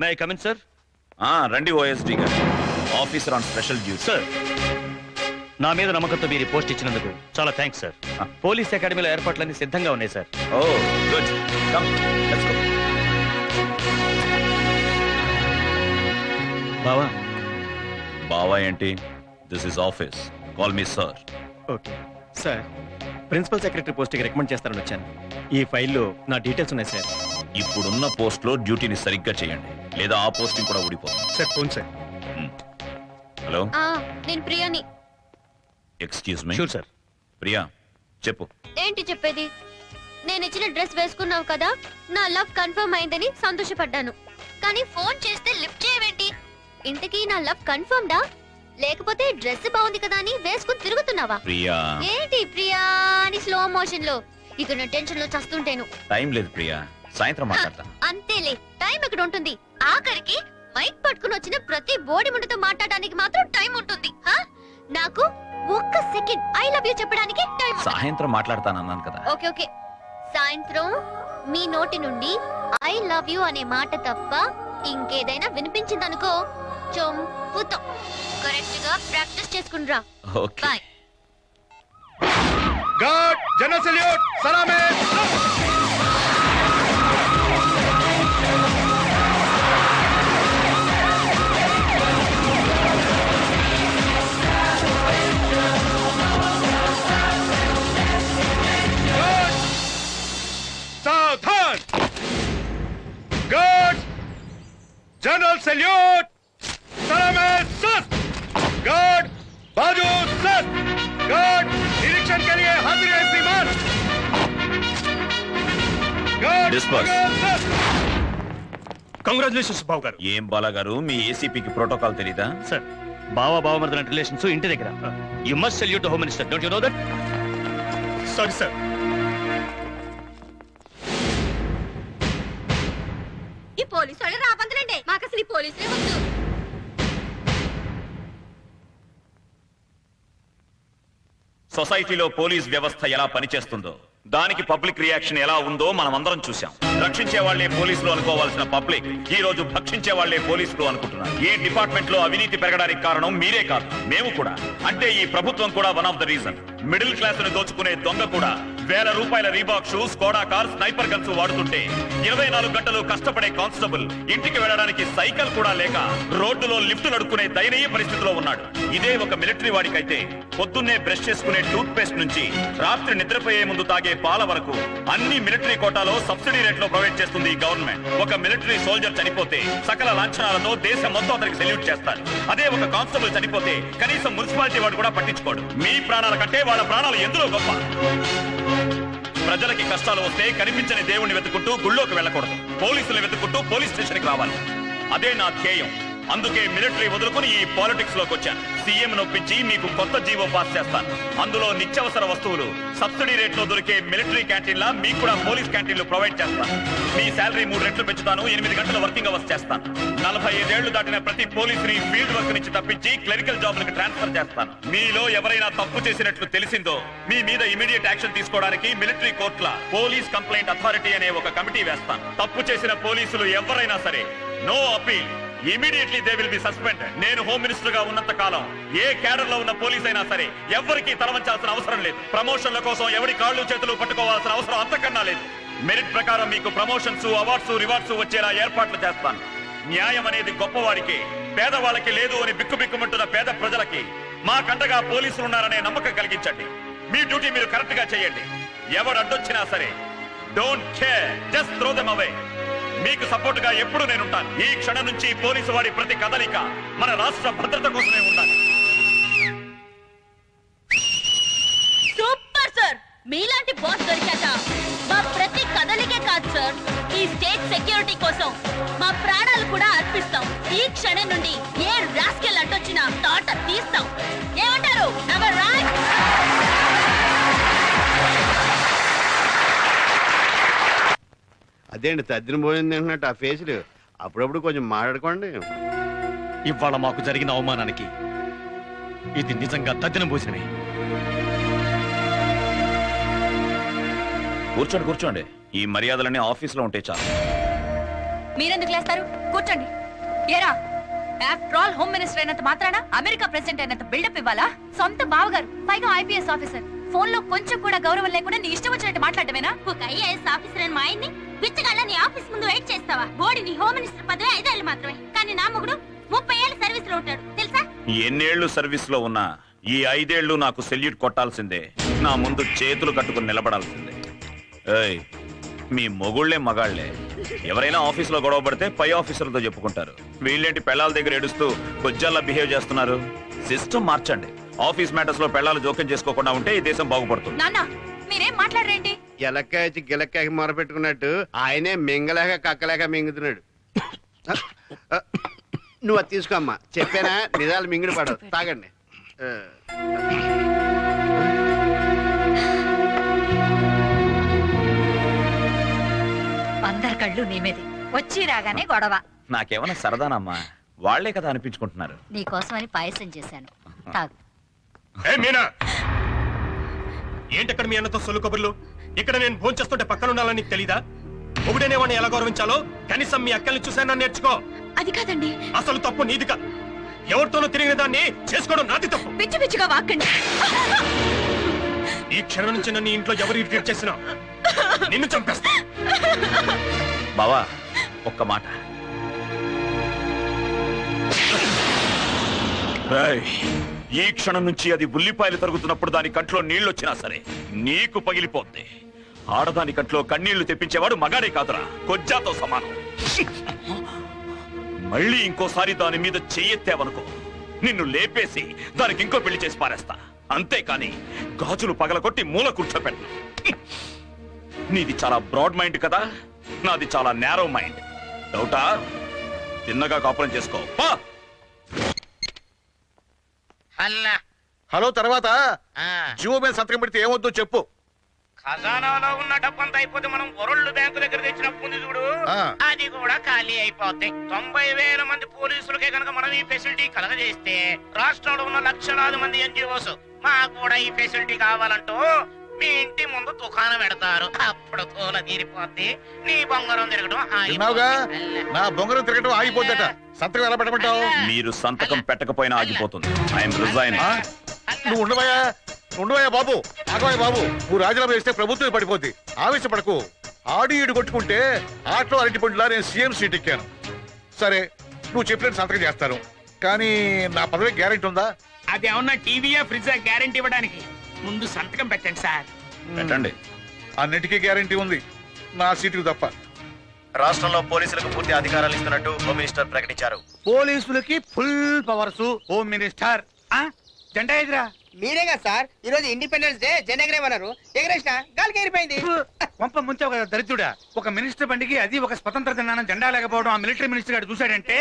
May I come in sir ఆ, రండి OSD గారు. Officer on special duty sir నా మీద నమ్మకంతో మీరు పోస్ట్ ఇచ్చినందుకు చాలా థ్యాంక్స్ సార్ పోలీస్ అకాడమీలో ఏర్పాట్లన్నీ సిద్ధంగా ఉన్నాయి sir oh good. Come let's go బావా? బావా ఏంటి? This is office call me sir okay. Sir principal secretary పోస్ట్కి రికమెండ్ చేస్తారని వచ్చాను. ఈ ఫైల్లో నా డీటెయిల్స్ ఉన్నాయి సార్ ఇప్పుడున్న పోస్ట్లో డ్యూటీని సరిగ్గా చేయండి. లేదా ఆ పోస్టింగ్ కూడా ఊడిపోతుంది. Sir phone sir. హలో? ఆ నేను ప్రియాని. Excuse me sure sir Priya చెప్పు. ఏంటి చెప్పేది? నేను ఇచ్చిన డ్రెస్ వేసుకున్నావు కదా నా లవ్ కన్ఫర్మ్ అయిందని సంతోషపడ్డాను. కానీ ఫోన్ చేస్తే లిఫ్ట్ చేయవేంటి? ఇంతకీ నా లవ్ కన్ఫర్మ్ డా లేకపోతే డ్రెస్ బాగుంది కదా అని వేసుకుని తిరుగుతున్నావా? ప్రియా. ఏంటి ప్రియా అని స్లో మోషన్లో. ఇక నా టెన్షన్లో చస్తుంటేను. టైం లేదు ప్రియా. సాయంత్రం మాట్లాడతాను. అంతేలే. టైం ఎక్కడ ఉంటుంది. ఆఖరికి మైక్ పట్టుకుని వచ్చిన ప్రతి బోడి ముందుతో మాట్లాడడానికి మాత్రం టైం ఉంటుంది. హా? నాకు ఒక్క సెకండ్ ఐ లవ్ యూ చెప్పడానికి టైం. సాయంత్రం మాట్లాడతాను అన్నాను కదా. Okay okay. సాయంత్రం మీ నోటి నుండి ఐ లవ్ యూ అనే మాట తప్ప ఇంకేదైనా వినిపించిందనుకో చంపుతాం. కరెక్ట్గా practice చేసుకుండ్రా. Okay. Bye. Guard general salute సలామే. Disperse congratulations బావ గారు. ఏం బాలా గారు? మీ ఏసీపీకి ప్రోటోకాల్ తెలీదా? సార్ బావ బావమర్దల రిలేషన్స్ ఇంటి దగ్గర. You must salute home minister don't you know that sorry sir ఈ పోలీసు వాళ్ళు రాబందులండి మాకు అసలు ఈ పోలీసులే వద్దు. సొసైటీలో పోలీస్ వ్యవస్థ ఎలా పనిచేస్తుందో. దానికి పబ్లిక్ రియాక్షన్ ఎలా ఉందో మనం అందరం చూసాం రక్షించే వాళ్ళే పోలీసులు అనుకోవాల్సిన పబ్లిక్ ఈ రోజు భక్షించే వాళ్ళే పోలీసులు అనుకుంటున్నారు. ఈ డిపార్ట్మెంట్లో అవినీతి పెరగడానికి కారణం మీరే కాదు మేము కూడా. అంటే ఈ ప్రభుత్వం కూడా one of the reason middle క్లాస్ను దోచుకునే దొంగ కూడా వేల రూపాయల Reebok shoes Skoda car sniper guns వాడుతుంటే ఇరవై నాలుగు గంటలు కష్టపడే కానిస్టేబుల్ ఇంటికి వెళ్ళడానికి సైకిల్ కూడా లేక రోడ్డులో లిఫ్ట్ నడుక్కునే దయనీయ పరిస్థితిలో ఉన్నాడు. ఇదే ఒక మిలిటరీ వాడికైతే పొద్దున్నే బ్రష్ చేసుకునే టూత్ పేస్ట్ నుంచి రాత్రి నిద్రపోయే ముందు తాగే పాల వరకు అన్ని మిలిటరీ కోటాలో సబ్సిడీ రేట్లో ప్రొవైడ్ చేస్తుంది గవర్నమెంట్. ఒక మిలిటరీ సోల్జర్ చనిపోతే సకల లాంఛనాలతో దేశం మొత్తం అతనికి సెల్యూట్ చేస్తారు. అదే ఒక కానిస్టేబుల్ చనిపోతే కనీసం మున్సిపాలిటీ వాడు కూడా పట్టించుకోడు. మీ ప్రాణాల కంటే వాళ్ళ ప్రాణాలు ఎందులో గొప్ప? ప్రజలకి కష్టాలు వస్తే కనిపించని దేవుణ్ణి వెతుకుంటూ గుళ్ళోకి వెళ్ళకూడదు. పోలీసులు వెతుకుంటూ పోలీస్ స్టేషన్కి రావాలి. అదే నా ధ్యేయం. అందుకే మిలిటరీ వదులుకుని ఈ పాలిటిక్స్లోకి వచ్చాను. సీఎం నొప్పించి మీకు కొత్త జీవో పాస్ చేస్తాను. అందులో నిత్యావసర వస్తువులు సబ్సిడీ రేట్లో దొరికే మిలిటరీ క్యాంటీన్లా మీకు కూడా పోలీస్ క్యాంటీన్లు ప్రొవైడ్ చేస్తాను. మీ శాలరీ మూడు రెట్లు పెంచుతాను ఎనిమిది గంటల వర్కింగ్ అవర్స్ చేస్తాను. నలభై ఐదేళ్ళు దాటిన ప్రతి పోలీసుని ఫీల్డ్ వర్క్ నుంచి తప్పించి క్లరికల్ జాబ్లకు ట్రాన్స్ఫర్ చేస్తాను. మీలో ఎవరైనా తప్పు చేసినట్లు తెలిసిందో మీ మీద ఇమీడియట్ యాక్షన్ తీసుకోవడానికి మిలిటరీ కోర్టుల పోలీస్ కంప్లైంట్ అథారిటీ అనే ఒక కమిటీ వేస్తాను. తప్పు చేసిన పోలీసులు ఎవరైనా సరే no appeal. Immediately they will be suspend నేను హోమ్ మినిస్టర్గా ఉన్నంత కాలం ఏ క్యాడర్లో ఉన్న పోలీస్ అయినా సరే ఎవరికి తలవంచాల్సిన అవసరం లేదు. ప్రమోషన్ల కోసం ఎవరి కాళ్ళు చేతులు పట్టుకోవాల్సిన అవసరం అంతకన్నా లేదు. మెరిట్ ప్రకారం మీకు ప్రమోషన్స్ అవార్డ్స్ రివార్డ్స్ వచ్చేలా ఏర్పాట్లు చేస్తాను. న్యాయం అనేది గొప్పవారికి పేదవాళ్ళకి లేదు అని బిక్కుబిక్కుమంటున్న పేద ప్రజలకి మా కండగా పోలీసులు ఉన్నారనే నమ్మకం కలిగించండి. మీ డ్యూటీ మీరు కరెక్ట్గా చేయండి. ఎవడు అడ్డొచ్చినా సరే don't care just throw them away మీకు సపోర్ట్గా ఎప్పుడు నేనుంటాను. ఈ క్షణం నుంచి పోలీసు వాడి ప్రతి కదలిక మన రాష్ట్ర భద్రత కోసమే ఉండాలి. Super sir. మీలాంటి బాస్ దొరికాక మా ప్రతి కదలికే కాదు సార్. ఈ స్టేట్ సెక్యూరిటీ కోసం మా ప్రాణాలు కూడా అర్పిస్తాం. ఈ క్షణం నుండి ఏ రాస్కెల్ అడ్డొచ్చినా తాట తీస్తాం. అదేంటి తద్దిన పోయింది తింటున్నట్టు ఆ ఫేసులు? అప్పుడప్పుడు కొంచెం మాట్లాడుకోండి. ఇవాళ మాకు జరిగిన అవమానానికి ఇది నిజంగా తద్దినం పోసినవి కూర్చోండి కూర్చోండి. ఈ మర్యాదలన్నీ ఆఫీసులో ఉంటే చాలు. మీరెందుకు లేస్తారు? కూర్చోండి. ఏరా ఆఫ్టర్ ఆల్ హోమ్ మినిస్టర్ అయినంత మాత్రాన అమెరికా ప్రెసిడెంట్ అయినంత బిల్డప్ ఇవ్వాలా? సొంత బావగారు పైగా ఐపీఎస్ ఆఫీసర్ ఫోన్లో కొంచెం కూడా గౌరవం లేకుండా నీ ఇష్టం వచ్చినట్టు మాట్లాడమేనా ఒక ఐఏఎస్ ఆఫీసర్ అని మా ఆయన్ని బిచ్చగాళ్ళ నీ ఆఫీస్ ముందు వెయిట్ చేస్తావా? బోడి నీ హోమ్ మినిస్టర్ పదవి ఐదేళ్ళు మాత్రమే. కానీ నా మొగుడు ముప్పై ఏళ్ళు సర్వీస్లో ఉంటాడు. తెలుసా? ఎన్నేళ్ళు సర్వీస్లో ఉన్నా ఈ ఐదేళ్ళు నాకు సెల్యూట్ కొట్టాల్సిందే. నా ముందు చేతులు కట్టుకుని నిలబడాల్సిందే. ఏయ్ మీ మొగుళ్ళే మగాళ్ళే ఎవరైనా ఆఫీస్లో గొడవ పడితే పై ఆఫీసర్లతో చెప్పుకుంటారు. వీళ్ళేంటి పెళ్ళాల దగ్గర ఏడుస్తూ కొజ్జాల్లా బిహేవ్ చేస్తున్నారు? సిస్టమ్ మార్చండి. ఆఫీస్ మ్యాటర్స్లో పెళ్ళాలు జోక్యం చేసుకోకుండా ఉంటే ఈ దేశం బాగుపడుతుంది. నాన్న మీరేం మాట్లాడరేంటి? ఎలక్కాయచి గిలక్కాయకి మొర పెట్టుకున్నట్టు ఆయనే మింగలేక కక్కలేక మింగుతున్నాడు. నువ్వు అది తీసుకోమ్మా చెప్పానా? నిజాలు మింగిడి పడవు. తాగండి. ఆ. అందరి కళ్ళు నీ మీదే. వచ్చి రాగానే గొడవ. నాకేమన్నా సరదానమ్మా? వాళ్ళే కదా అనిపించుకుంటున్నారు. నీకోసమని పాయసం చేశాను. తాగు. ఏ మీనా? ఏంటక్కడ మీ అన్నతో సొల్లు కబుర్లు ఇక్కడ నేను భోంచేస్తుంటే చేస్తుంటే పక్కన ఉండాలని నీకు తెలీదా? ఒకడేనే వాడిని ఎలా గౌరవించాలో కనీసం మీ అక్కల్ని చూసానని నేర్చుకో. అది కాదండి. అసలు తప్పు నీది కాదు ఎవరితోనూ తిరిగిన దాన్ని చేసుకోవడం నాది తప్పు. పిచ్చి పిచ్చిగా వాక్కండి. ఈ క్షణం నుంచి నన్ను ఈ ఇంట్లో ఎవరు ఇరిటేట్ చేసినా నిన్ను చంపేస్తా. బావా ఒక్క మాట. ఏయ్, ఈ క్షణం నుంచి అది ఉల్లిపాయలు తరుగుతున్నప్పుడు దాని కంట్లో నీళ్ళొచ్చినా సరే నీకు పగిలిపోద్ది. ఆడదాని కంట్లో కన్నీళ్ళు తెప్పించేవాడు మగాడే కాదురా కొజ్జాతో సమానం. మళ్ళీ ఇంకోసారి దాని మీద చెయ్యెత్తావనుకో నిన్ను లేపేసి దానికి ఇంకో పెళ్ళి చేసి పారేస్తా. అంతేకాని గాజులు పగలగొట్టి మూల కూర్చోపెట్టను నీది చాలా బ్రాడ్ మైండ్ కదా నాది చాలా నేరో మైండ్. డౌటా? తిన్నగా కాపురం చేసుకో. పా! అల్లా. హలో తర్వాత? ఆ, జీవో మీద సంతకం పెడితే ఏమొద్దు చెప్పు. ఖజానాలో ఉన్న డబ్బంతా అయిపోతే మనం వరల్డ్ బ్యాంకు దగ్గర తెచ్చినప్పుడు చూడు. ఆ. అది కూడా ఖాళీ అయిపోద్ది. తొంభై వేల మంది పోలీసులకే కనుక మనం ఈ ఫెసిలిటీ కలగజేస్తే రాష్ట్రంలో ఉన్న లక్షలాది మంది ఎన్జిఓస్ మాకు కూడా ఈ ఫెసిలిటీ కావాలంటూ మీ ఇంటి ముందు దుకాణం పెడతారు. అప్పుడు తోల తీరిపోద్ది. నీ బొంగరం తిరగడం విన్నావుగా? నా బొంగరం తిరగటం ఆగిపోద్దట. సంతకం ఎలా పెట్టమంటావు? మీరు సంతకం పెట్టకపోయినా ఆగిపోతుంది. I'm resign? నువ్వు ఉండవయ్యా. ఉండవయ్యా బాబు. ఆగవయ్య బాబు. నువ్వు రాజీనామా చేస్తే ప్రభుత్వం పడిపోద్ది. ఆవేశపడకు. ఆడి ఈడు కొట్టుకుంటే ఆటలో అరటి పండులా నేను సీఎం సీట్ ఎక్కాను. సరే నువ్వు చెప్పినట్టు సంతకం చేస్తాను. కానీ నా పదవి గ్యారెంటీ ఉందా? అదేమన్నా టీవీయా ఫ్రిడ్జా గ్యారెంటీ ఇవ్వడానికి? ముందు సంతకం పెట్టండి సార్. పెట్టండి. అన్నిటికీ గ్యారెంటీ ఉంది. నా సీటుకు తప్ప. రాష్ట్రంలో పోలీసులకు పూర్తి అధికారాలు ఇస్తున్నట్టు హోమ్ మినిస్టర్ ప్రకటించారు. పోలీసులకి ఫుల్ పవర్స్ హోమ్ మినిస్టర్. ఆ? జెండా ఎదురా. మీరే కదా సార్ ఈ రోజు ఇండిపెండెన్స్ డే జెండా ఎగరేమన్నారు ఎగరేసిన గాలికి ఎగిరిపోయింది పంప ముంచావు కదా దరిద్రుడా. ఒక మినిస్టర్ బండికి అది ఒక స్వతంత్ర దినాన జెండా లేకపోవడం ఆ మిలిటరీ మినిస్టర్ గారు చూశాడంటే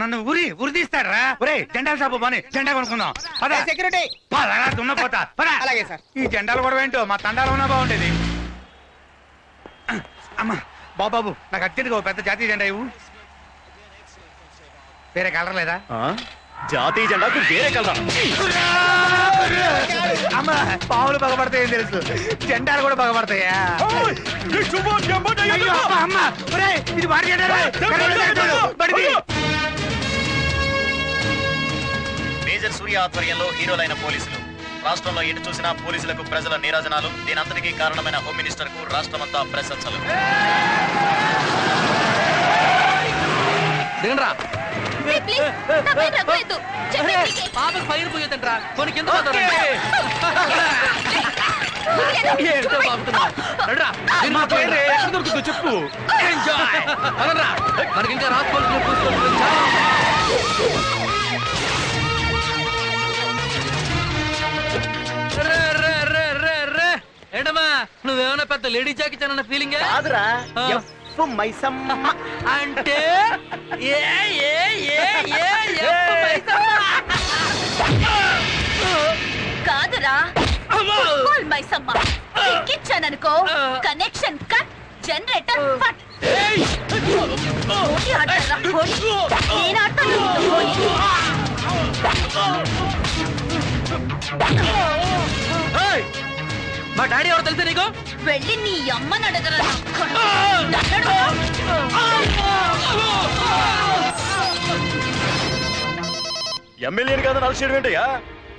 నన్ను ఊరి ఉరి తీస్తారా? ఒరే జెండా షాపు బాని జెండా కొనుక్కుందాం. పద. సెక్యూరిటీ పదరా దున్నపోతా పద. అలాగే సార్. ఈ జెండాలు కూడా ఏంటో మా తండాలు ఉన్నా బాగుండేది. అమ్మా బాబాబు నాకు అత్యంతగా ఓ పెద్ద జాతీయ జెండా ఇవ్వు. వేరే కలర్ లేదా? జాతీయ జెండాకు వేరే కలరా? అమ్మా పావులు బాగుపడతాయని తెలుసు. జెండాలు కూడా బాగుపడతాయా అయ్యో, అమ్మా, అమ్మా. ఒరేయ్, ఇది వాడి. మేజర్ సూర్య ఆధ్వర్యంలో హీరోలైన పోలీసులు. రాష్ట్రంలో ఎటు చూసినా పోలీసులకు ప్రజల నీరాజనాలు. దీనంతటికీ కారణమైన హోమ్ మినిస్టర్కు రాష్ట్రమంతా ప్రశంసలు. ప్లీజ్ పాపకు పైన పోయేదంట్రా కొన్ని కింద చెప్పు. మనకి ఇంకా రాసుకోవాల్సిన ఏంటమ్మా నువ్వేమైనా పెద్ద లేడీ జాకి అన్న ఫీలింగ్ కాదురా. ఎఫ్ మైసమ్మ అంటే ఏ ఏ ఏ ఏ ఎప్పు మైసమ్మ. కాదురా. ఫుట్బాల్ మైసమ్మ. ఎక్కిచ్చాననుకో కనెక్షన్ కట్ జనరేటర్ ఫట్. పోటీ ఆడతారా? నేను ఆడతాను. మా డాడీ ఎవరో తెలుసా నీకు? వెళ్ళి నీ అమ్మని అడగరా. ఎమ్మెల్యేని కాదని అలసి ఏంటయ్యా?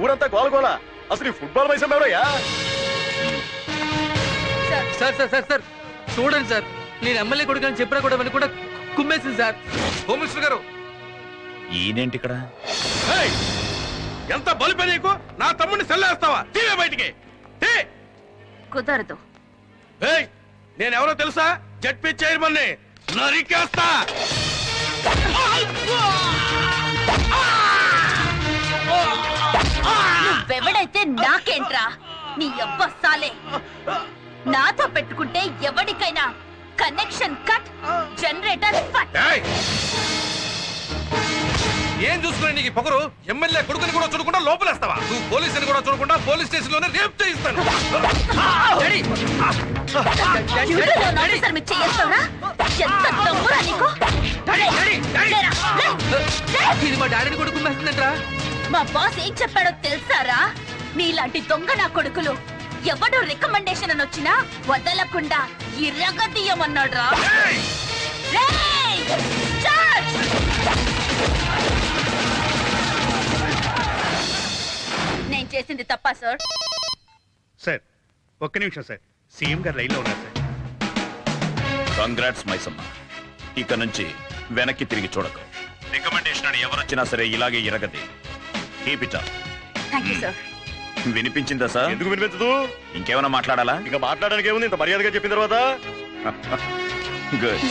ఊరంతా గోలగోల అసలు ఈ ఫుట్బాల్ మైసం ఎవరయ్యా? సార్ సార్ సార్ సార్ చూడండి సార్. నేను ఎమ్మెల్యే కొడుకు అని చెప్పినా కూడా కూడా కుమ్మేసింది సార్. హోమ్ మినిస్టర్ గారు. ఈయనేంటి ఇక్కడ? ఏయ్! ఎంత బలిపే నీకు? నా తమ్ముడిని సెల్లేస్తావా? తీవే బయటికి. తీ! కుదరదు. ఏయ్ నేను ఎవరో తెలుసా? జడ్పీ చైర్మన్ నరికేస్తా. నువ్వెవడైతే నాకేంట్రా? నీ అబ్బ సాలే నాతో పెట్టుకుంటే ఎవడికైనా కనెక్షన్ కట్ జనరేటర్ ఫట్! ఏం చూసుకుని నీకు పొగరు? ఎమ్మెల్యే కొడుకుని కూడా చూడకుండా లోపలేస్తావా? నువ్వు పోలీసుని కూడా చూడకుండా పోలీస్ స్టేషన్లోనే రేప్ చేయిస్తాను. ఇది మా డాడీని కూడా కుమ్మేస్తుందంట్రా మా బాస్ ఏం చెప్పాడో తెలుసారా? నీలాంటి దొంగ నా కొడుకులు ఎవడు రికమెండేషన్ అని వచ్చినా వదలకుండా ఇరగదీయమన్నాడ్రా రేయ్! నేను చేసింది తప్పా సార్? సార్ ఒక్క నిమిషం సార్. సీఎం గారు లైన్లో ఉన్నారు సార్. కంగ్రాట్స్ మైసమ్మ. ఇక నుంచి వెనక్కి తిరిగి చూడకు. రికమెండేషన్ అని ఎవరొచ్చినా సరే ఇలాగే ఇరగది. Keep it up. Thank you sir వినిపించిందా సార్? ఎందుకు వినిపించదు? ఇంకేమైనా మాట్లాడాలా? ఇంకా మాట్లాడడానికి ఏముంది ఇంత మర్యాదగా చెప్పిన తర్వాత. గుడ్